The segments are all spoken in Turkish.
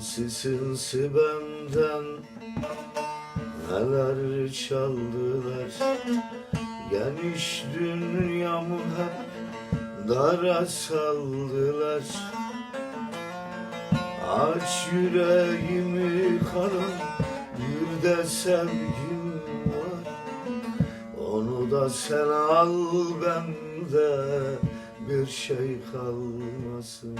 Sinsi benden. Neler çaldılar? Geniş dünyamı hep Dara saldılar. Aç yüreğimi kanım Bir de sevgim var. Onu da sen al bende Bir şey kalmasın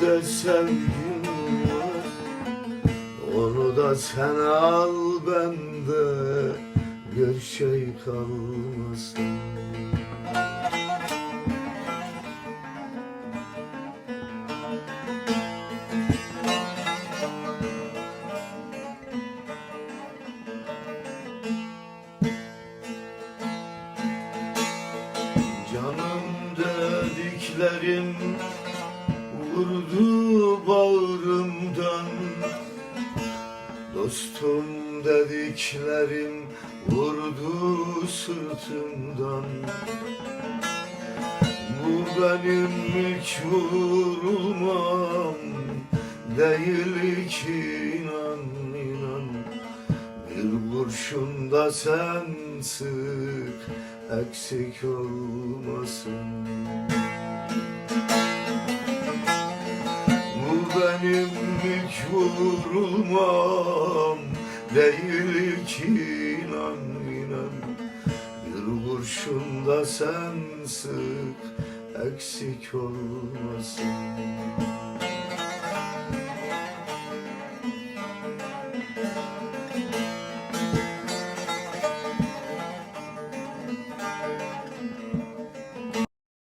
de sevgim var Onu da sen al bende Bir şey kalmasın. Canım dediklerim vurdu bağrımdan. Dostum dediklerim vurdu sırtımdan. Bu benim ilk vurulmam değil ki inan inan. Bir kurşun da sen sık eksik olmasın benim ilk vurulmam değil ki inan inan. Bir kurşun da sen sık eksik olmasın